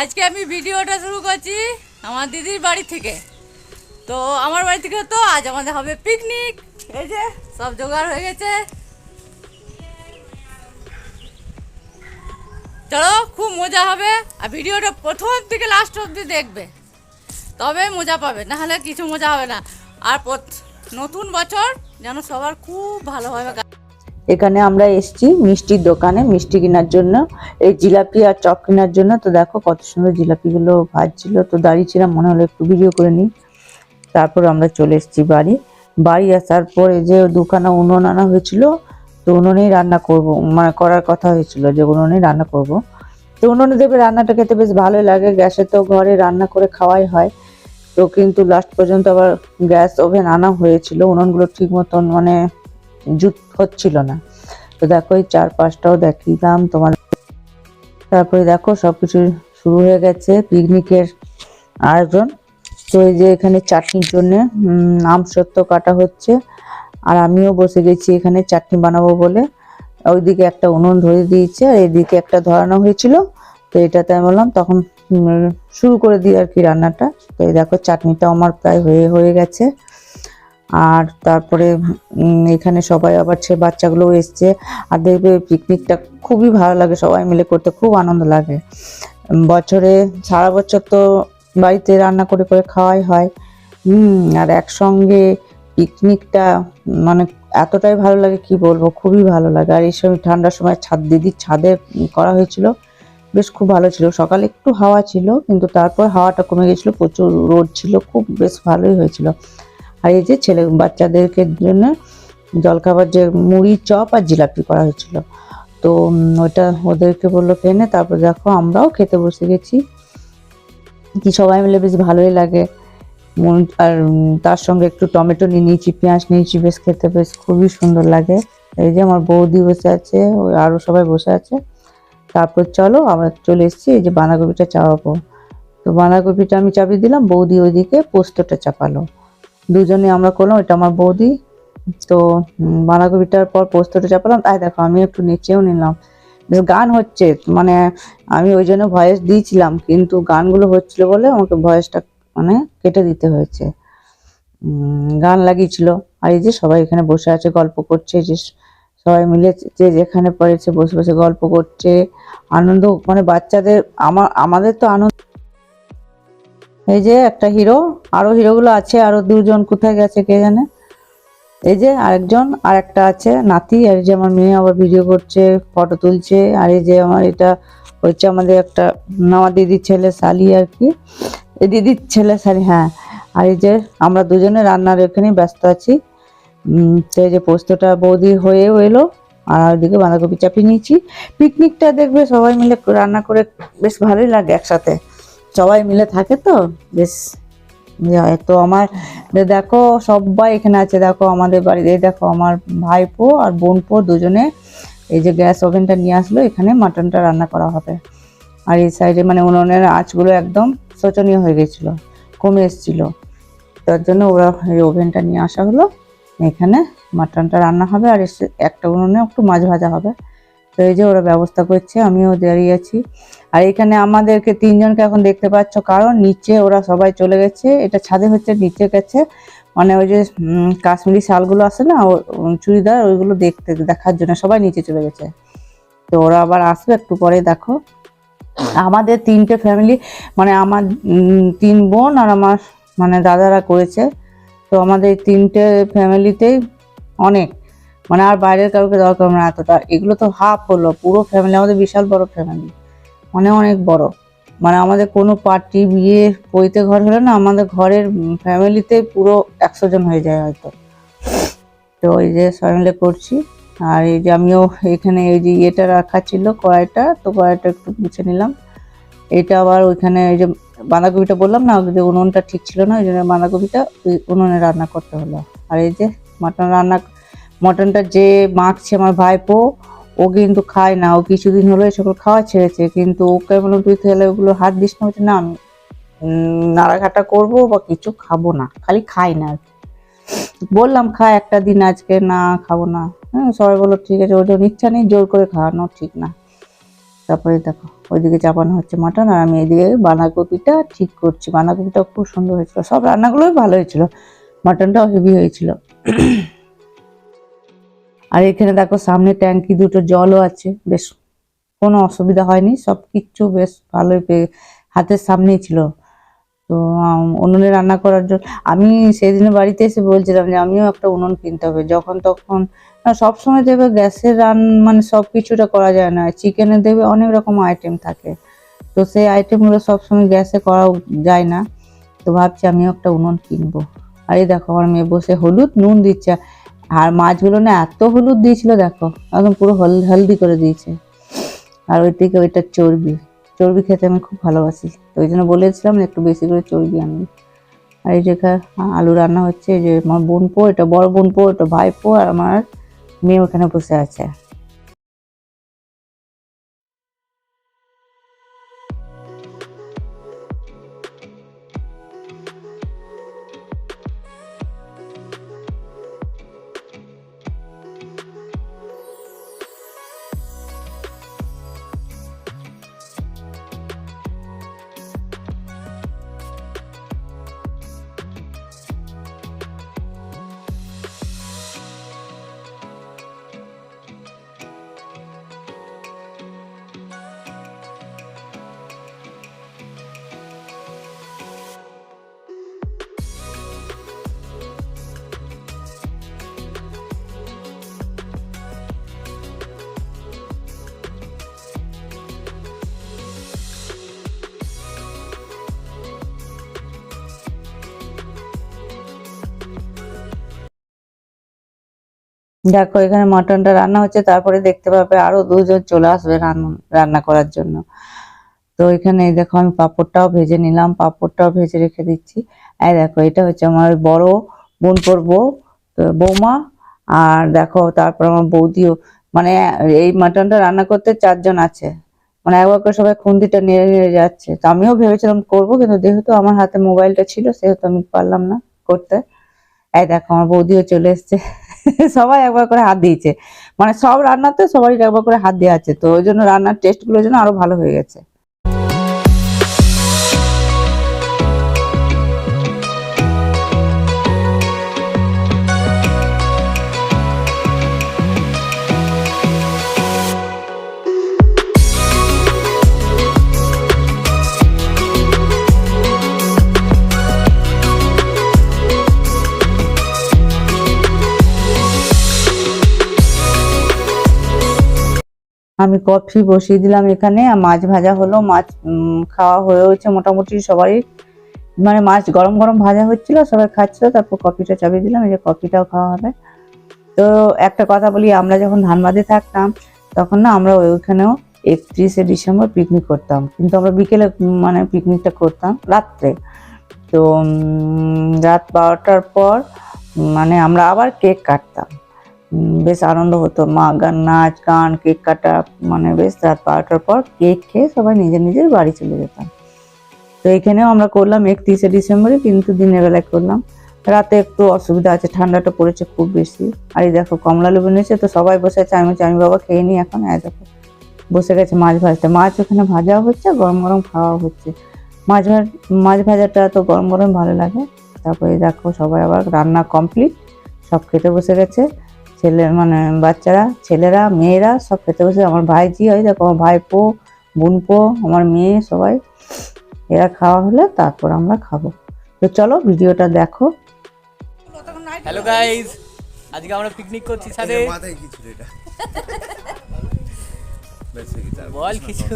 আজকে আমি ভিডিওটা শুরু করছি আমার দিদির বাড়ি থেকে। তো আমার বাড়ি থেকে তো আজ আমাদের হবে পিকনিক এই যে সব জোগাড় হয়ে গেছে। চলো, খুব মজা হবে। আর ভিডিওটা প্রথম থেকে লাস্ট অবধি দেখবে। তবে মজা পাবে, না হলে কিছু মজা হবে না। আর নতুন বছর যেন সবার খুব ভালোভাবে। এখানে আমরা এসেছি মিষ্টির দোকানে, মিষ্টি কেনার জন্য। এই জিলাপি আর চপ কেনার জন্য। তো দেখো কত সুন্দর জিলাপিগুলো ভাজছিল। তো দাঁড়িয়েছিলাম, মনে হলো একটু ভিডিও করে নিই। তারপর আমরা চলে এসেছি বাড়ি। বাড়ি আসার পরে যে দুখানা উনুন আনা হয়েছিল, তো উনুনেই রান্না করব। মানে করার কথা হয়েছিল যে উনুনেই রান্না করব। তো উনুনে দেবে রান্নাটা খেতে বেশ ভালোই লাগে। গ্যাসে তো ঘরে রান্না করে খাওয়াই হয়। তো কিন্তু লাস্ট পর্যন্ত আবার গ্যাস ওভেন আনা হয়েছিল। উনুনগুলো ঠিক মতন মানে জুত হচ্ছিল না। তো দেখো এই চার পাঁচটাও দেখিলাম তোমার। তারপরে দেখো সবকিছু শুরু হয়ে গেছে পিকনিকের আয়োজন। তো এই যে এখানে চাটনির জন্য আম সত্য কাটা হচ্ছে। আর আমিও বসে গেছি এখানে চাটনি বানাবো বলে। ওইদিকে একটা উনুন ধরে দিয়েছে আর এদিকে একটা ধরানো হয়েছিল। তো এটাতে আমি বললাম তখন শুরু করে দিই আর কি রান্নাটা। তো এই দেখো চাটনিটা আমার প্রায় হয়ে হয়ে গেছে। আর তারপরে এখানে সবাই আবার সে বাচ্চাগুলো এসছে। আর দেখবে পিকনিকটা খুবই ভালো লাগে সবাই মিলে করতে, খুব আনন্দ লাগে। বছরে, সারা বছর তো বাড়িতে রান্না করে করে খাওয়াই হয়। হুম, আর একসঙ্গে পিকনিকটা মানে এতটাই ভালো লাগে কি বলব, খুবই ভালো লাগে। আর এই সময় ঠান্ডার সময় ছাদ, দিদির ছাদে করা হয়েছিল, বেশ খুব ভালো ছিল। সকালে একটু হাওয়া ছিল, কিন্তু তারপর হাওয়াটা কমে গেছিল, প্রচুর রোদ ছিল, খুব বেশ ভালোই হয়েছিল। আর এই যে ছেলে, বাচ্চাদেরকে জন্য জলখাবার যে মুড়ি, চপ আর জিলাপি করা হয়েছিল। তো ওটা ওদেরকে বলল, খেয়ে নে, তারপর দেখো আমরাও খেতে বসে গেছি। কি সবাই মিলে বেশ ভালোই লাগে। আর তার সঙ্গে একটু টমেটো নিয়ে নিয়েছি, পেঁয়াজ নিয়েছি, বেশ খেতে বেশ খুবই সুন্দর লাগে। এই যে আমার বৌদি বসে আছে ওই আরও সবাই বসে আছে। তারপর চলো, আমরা চলে এসেছি, এই যে বাঁধাকপিটা চাপাবো। তো বাঁধাকপিটা আমি চাপিয়ে দিলাম, বৌদি ওইদিকে পোস্তটা চাপালো। দুজনে আমরা করলাম, এটা আমার বৌদি। তো বাঁধাকপিটার পর পোস্তটা চাপালাম। তাই দেখো আমি একটু নেচেও নিলাম। গান হচ্ছে মানে আমি ওই জন্য ভয়েস দিয়েছিলাম, কিন্তু গানগুলো হচ্ছিল বলে আমাকে ভয়েসটা মানে কেটে দিতে হয়েছে। গান লাগিয়েছিল। আর এই যে সবাই এখানে বসে আছে, গল্প করছে, যে সবাই মিলে যে যেখানে পড়েছে, বসে বসে গল্প করছে। আনন্দ মানে বাচ্চাদের, আমার, আমাদের তো আনন্দ এই যে একটা হিরো, আরও হিরোগুলো আছে, আরও দুজন কোথায় গেছে কে জানে। এই যে আরেকজন আর একটা আছে, নাতি, আর যে আমার মেয়ে আবার ভিডিও করছে ফটো তুলছে, আর এই যে আমার এটা হচ্ছে আমাদের একটা আমার দিদির ছেলে শালি আর কি। এই দিদির ছেলে শালি হ্যাঁ। আর এই যে আমরা দুজনে রান্নার এখানে ব্যস্ত আছি। তো এই যে পোস্তটা বৌদি হয়েও এলো, আর ওইদিকে বাঁধাকপি চাপিয়ে নিয়েছি। পিকনিকটা দেখবে সবাই মিলে রান্না করে, বেশ ভালোই লাগে একসাথে। সবাই মিলে থাকে তো? বেশ। তো আমার দেখো, সবাই এখানে আছে, দেখো, আমাদের বাড়িতে দেখো, আমার ভাইপো আর বোনপো দুজনে এই যে গ্যাস ওভেনটা নিয়ে আসলো, এখানে মাটনটা রান্না করা হবে। আর এই সাইডে মানে উনুনের আঁচগুলো একদম শোচনীয় হয়ে গেছিল, কমে এসেছিল। তার জন্য ওরা এই ওভেনটা নিয়ে আসা হলো, এখানে মাটনটা রান্না হবে, আর একটা উনুনে একটু মাছ ভাজা হবে। তো এই যে ওরা ব্যবস্থা করছে, আমিও দাঁড়িয়ে আছি। আর এখানে আমাদেরকে তিনজনকে এখন দেখতে পাচ্ছ, কারণ নিচে ওরা সবাই চলে গেছে। এটা ছাদে হচ্ছে, নিচে গেছে। মানে ওই যে কাশ্মীরি শালগুলো আছে না চুড়িদার, ওইগুলো দেখতে, দেখার জন্য সবাই নিচে চলে গেছে। তো ওরা আবার আসবে একটু পরে, দেখো। আমাদের তিনটে ফ্যামিলি মানে আমার তিন বোন আর আমার মানে দাদারা করেছে। তো আমাদের তিনটে ফ্যামিলিতেই অনেক। মানে আর বাইরের কাউকে দরকার না এতটা, এগুলো তো হাফ হলো, পুরো ফ্যামিলি আমাদের বিশাল বড় ফ্যামিলি মানে অনেক বড়। মানে আমাদের কোনো পার্টি বিয়ে পৈতে ঘর হলে না আমাদের ঘরের ফ্যামিলিতে পুরো একশো জন হয়ে যায় হয়তো। তো এই যে সবাই করছি, আর এই যে আমিও এখানে এই যে ইয়েটা রাখা ছিল কড়াইটা, তো কড়াইটা একটু মুছে নিলাম। এটা আবার ওইখানে এই যে বাঁধাকপিটা বললাম না যে উনুনটা ঠিক ছিল না, ওই জন্য বাঁধাকপিটা ওই উনুনে রান্না করতে হলো। আর এই যে মাটন রান্না মটনটা যে মাখছে আমার ভাইপো ও কিন্তু খায় না। ও কিছুদিন হলো এসব খাওয়া ছেড়েছে কিন্তু ওকে বললাম তুই তাহলে ওগুলো হাত দিস না বলছে, না আমি নাড়াঘাটা করব বা কিছু খাব না খালি খাই না আর কি। বললাম খা একটা দিন আজকে না খাব না। হ্যাঁ সবাই বলল ঠিক আছে ওর যখন ইচ্ছা নেই জোর করে খাওয়ানো ঠিক না। তারপরে দেখো ওইদিকে চাপানো হচ্ছে মাটন আর আমি এইদিকে বাঁধাকপিটা ঠিক করছি। বাঁধাকপিটা খুব সুন্দর হয়েছিল সব রান্নাগুলোই ভালো হয়েছিল মাটনটাও হেভি হয়েছিল। আর এখানে দেখো সামনে ট্যাঙ্কি, দুটো জলও আছে। বেশ, কোনো অসুবিধা হয়নি, সব কিচ্ছু বেশ ভালোই হাতের সামনেই ছিল। তো উনুনে রান্না করার জন্য, আমি সেদিন বাড়িতে এসে বলছিলাম যে, আমিও একটা উনুন কিনতে হবে। যখন তখন সব সময় দেবে গ্যাসের রান মানে সব কিছুটা করা যায় না। চিকেনে দেবে অনেক রকম আইটেম থাকে। তো সেই আইটেমগুলো সবসময় গ্যাসে করা যায় না। তো ভাবছি আমিও একটা উনুন কিনবো। আর এই দেখো, আমার মেয়ে বসে হলুদ, নুন দিচ্ছে। আর মাছগুলো না এত হলুদ দিয়েছিল, দেখো, একদম পুরো হল, হলদি করে দিয়েছে। আর ওই থেকে ওইটা চর্বি চর্বি খেতে আমি খুব ভালোবাসি। তো ওই জন্য বলেছিলাম একটু বেশি করে চর্বি আনবি। আর এই যেখানে আলু রান্না হচ্ছে যে আমার বোনপো, এটা বড় বোনপো, এটা ভাইপো আর আমার মেয়ে ওখানে বসে আছে। দেখো, এখানে মটনটা রান্না হচ্ছে, তারপরে দেখতে পাবে আরও দুজন চলে আসবে রান্না করার জন্য। তো এখানে দেখো, আমি পাঁপড়টাও ভেজে নিলাম, পাঁপড়টাও ভেজে রেখে দিচ্ছি। এই দেখো, এটা হচ্ছে আমার বড় বোন করব বৌমা, আর দেখো, তারপর আমার বৌদিও। মানে এই মাটনটা রান্না করতে চারজন আছে। মানে একবার করে সবাই খুন্দিটা নিয়ে নিয়ে যাচ্ছে। তো আমিও ভেবেছিলাম করব, কিন্তু যেহেতু আমার হাতে মোবাইলটা ছিল, সেহেতু আমি পারলাম না করতে। এই দেখো, আমার বৌদিও চলে এসছে। সবাই একবার করে হাত দিয়েছে। মানে সব রান্নাতে সবাই একবার করে হাত দেওয়া আছে। তো ওই জন্য রান্নার টেস্টগুলোর জন্য আরও ভালো হয়ে গেছে। আমি কফি বসিয়ে দিলাম এখানে মাছ ভাজা হলো। মাছ খাওয়া হয়েছে মোটামুটি সবাই মানে মাছ গরম গরম ভাজা হচ্ছিল, সবাই খাচ্ছিল, তারপর কফিটা চাপিয়ে দিলাম, এই যে কফিটাও খাওয়া হবে। তো একটা কথা বলি, আমরা যখন ধানবাদে থাকতাম, তখন না আমরা ওইখানেও একত্রিশে ডিসেম্বর পিকনিক করতাম। কিন্তু আমরা বিকেলে মানে পিকনিকটা করতাম রাত্রে। তো রাত বারোটার পর মানে আমরা আবার কেক কাটতাম। বেশ আনন্দ হতো। মা, গান, নাচ, গান, কেক কাটা মানে বেশ রাত বারোটার পর কেক খেয়ে সবাই নিজের নিজের বাড়ি চলে যেতাম। তো এখানেও আমরা করলাম একত্রিশে ডিসেম্বরে, কিন্তু দিনের বেলায় করলাম। রাতে একটু অসুবিধা আছে, ঠান্ডাটা পড়েছে খুব বেশি। আর এই দেখো, কমলা লেবু নিয়েছে তো সবাই বসে আছে, আমি আমি বাবা খেয়ে নিই এখন এই দেখো। বসে গেছে মাছ ভাজতে। মাছ ওখানে ভাজাও হচ্ছে গরম গরম খাওয়াও হচ্ছে। মাছ ভাজ মাছ ভাজাটা তো গরম গরম ভালো লাগে। তারপরে দেখো, সবাই আবার রান্না কমপ্লিট সব খেতে বসে গেছে। ছেলে মানে বাচ্চারা ছেলেরা মেয়েরা সব খেতে বসে। আমার ভাই ভাইজি হয় দেখো আমার ভাইপো বোনপো আমার মেয়ে সবাই। এরা খাওয়া হলে তারপর আমরা খাব। তো চলো ভিডিওটা দেখো। হ্যালো গাইস আজকে আমরা পিকনিক করছি এর মাথায় কি ছিল এটা? বল কিছু।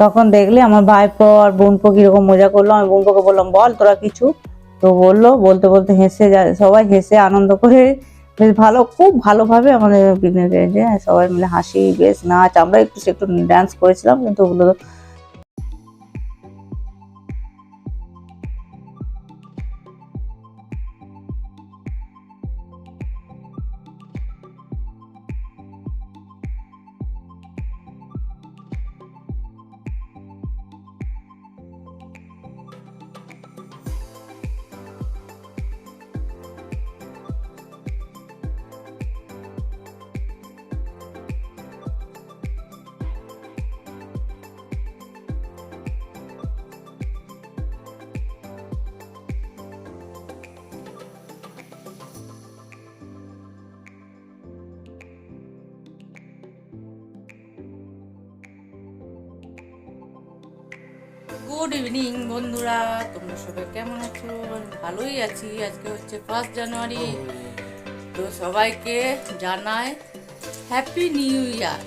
তখন দেখলে আমার ভাইপো আর বোনপো কীরকম মজা করল। আমি বোনপোকে বললাম বল তোরা কিছু। তো বলল, বলতে বলতে হেসে সবাই হেসে আনন্দ করে বেশ ভালো, খুব ভালোভাবে আমাদের পিকনিক সবাই মিলে হাসি, বেশ নাচ, আমরা একটু একটু ডান্স করেছিলাম, কিন্তু ওগুলো গুড ইভিনিং বন্ধুরা। তোমরা সবাই কেমন আছো? ভালোই আছি। আজকে হচ্ছে ফার্স্ট জানুয়ারি তো সবাইকে জানাই হ্যাপি নিউ ইয়ার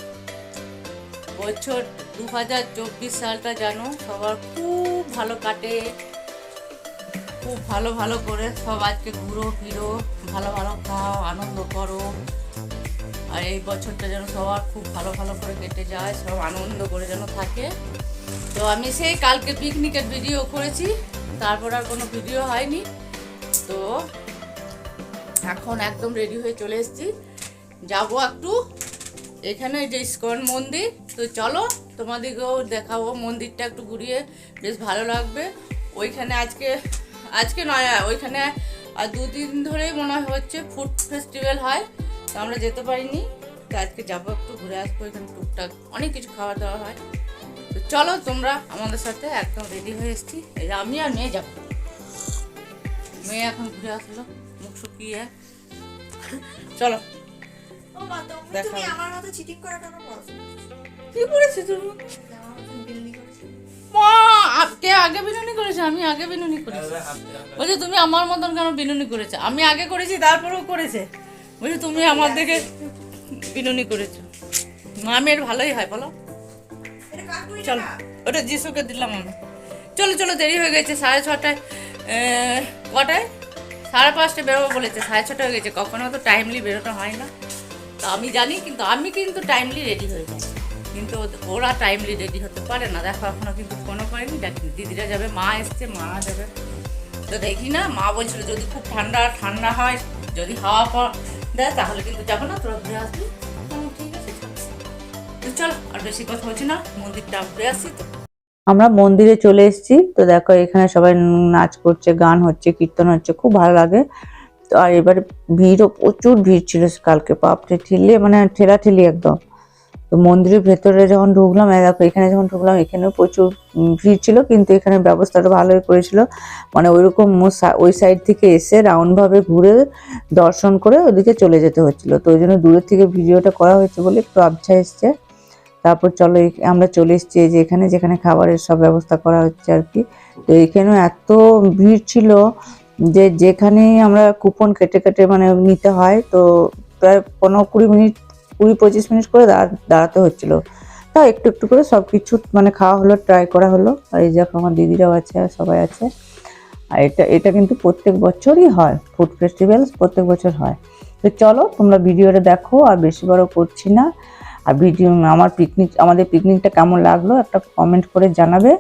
বছর দু হাজার চব্বিশ সালটা জানো, সবার খুব ভালো কাটে। খুব ভালো ভালো করে সব আজকে ঘুরো, ফিরো, ভালো ভালো খাও, আনন্দ করো। আর এই বছরটা যেন সবার খুব ভালো ভালো করে কেটে যায়, সব আনন্দ করে যেন থাকে। তো আমি সেই কালকে পিকনিকের ভিডিও করেছি। তারপর আর কোনো ভিডিও হয়নি। তো এখন একদম রেডি হয়ে চলে এসেছি। যাব একটু এখানে যে ইস্কন মন্দির। তো চলো তোমাদেরকেও দেখাবো, মন্দিরটা একটু ঘুরিয়ে। বেশ ভালো লাগবে। ওইখানে আজকে আজকে নয়, ওইখানে আর দুদিন ধরেই মনে হয় হচ্ছে ফুড ফেস্টিভ্যাল হয়। তো আমরা যেতে পারিনি। তো আজকে যাব একটু ঘুরে আসব এখানে টুকটাক। অনেক কিছু খাওয়া দাওয়া হয়। তো চলো তোমরা আমাদের সাথে একদম রেডি হয়ে এসেছি। এই যে আমি আর মেয়ে যাব। মেয়ে এখন ঘুরে আসলো মুখ শুকিয়ে। চলো। তুমি- তুমি করছ? কি তুমি? করছ। মা আ- কে আগে বিনুনি করেছে আমি আগে বিনুনি করেছি। বলছে তুমি আমার মতন কেন বিনুনি করেছে? আমি আগে করেছি তারপরেও করেছে। বলছে তুমি আমার দেখে বিনুনি করেছ। মামের ভালোই হয় বলো। চলো, ওটা যিশুকে দিলাম আমি চলো চলো, দেরি হয়ে গেছে, সাড়ে ছটায় কটায়? সাড়ে পাঁচটা বেরোবো বলেছে, সাড়ে ছটা হয়ে গেছে, কখনো তো টাইমলি বেরোনো হয় না। তো আমি জানি, কিন্তু আমি কিন্তু টাইমলি রেডি হয়ে যাই কিন্তু ওরা টাইমলি রেডি হতে পারে না। দেখো, এখনও কিন্তু ফোনও করেনি। দেখি, দিদিরা যাবে, মা এসছে, মা যাবে। তো দেখি না, মা বলছিল যদি খুব ঠান্ডা ঠান্ডা হয়, যদি হাওয়া দেয়, তাহলে কিন্তু যাব না, তোরা ঘুরে আসবি। আমরা মন্দিরে চলে এসেছি, তো দেখো এখানে সবাই নাচ করছে, গান হচ্ছে, কীর্তন হচ্ছে, খুব ভালো লাগে। তো আর এবার ভিড়ও, প্রচুর ভিড় ছিল কালকে পাপড়ে ঠেলে মানে ঠেলাঠেলি একদম। তো মন্দিরের ভেতরে যখন ঢুকলাম দেখো, এখানে যখন ঢুকলাম, এখানেও প্রচুর ভিড় ছিল, কিন্তু এখানে ব্যবস্থাটা ভালোই করেছিল। মানে ওইরকম ওই সাইড থেকে এসে রাউন্ডভাবে ঘুরে দর্শন করে ওদিকে চলে যেতে হচ্ছিল। তো ওই জন্য দূরের থেকে ভিডিওটা করা হয়েছে বলে একটু আবছা এসছে। তারপর চলো আমরা চলে এসেছি যে এখানে, যেখানে খাবারের সব ব্যবস্থা করা হচ্ছে আর কি। তো এখানেও এত ভিড় ছিল যে যেখানেই আমরা কুপন কেটে কেটে মানে নিতে হয়, তো প্রায় পনেরো কুড়ি মিনিট, কুড়ি পঁচিশ মিনিট করে দাঁড়া- দাঁড়াতে হচ্ছিল। তা একটু একটু করে সব কিছু মানে খাওয়া হলো ট্রাই করা হলো। আর এই দেখো আমার দিদিরাও আছে, আর সবাই আছে। আর এটা এটা কিন্তু প্রত্যেক বছরই হয় ফুড ফেস্টিভ্যাল প্রত্যেক বছর হয়। তো চলো তোমরা ভিডিওটা দেখো, আর বেশি বড় করছি না। আর ভিডিও আমার পিকনিক আমাদের পিকনিকটা কেমন লাগল একটা কমেন্ট করে জানাবে।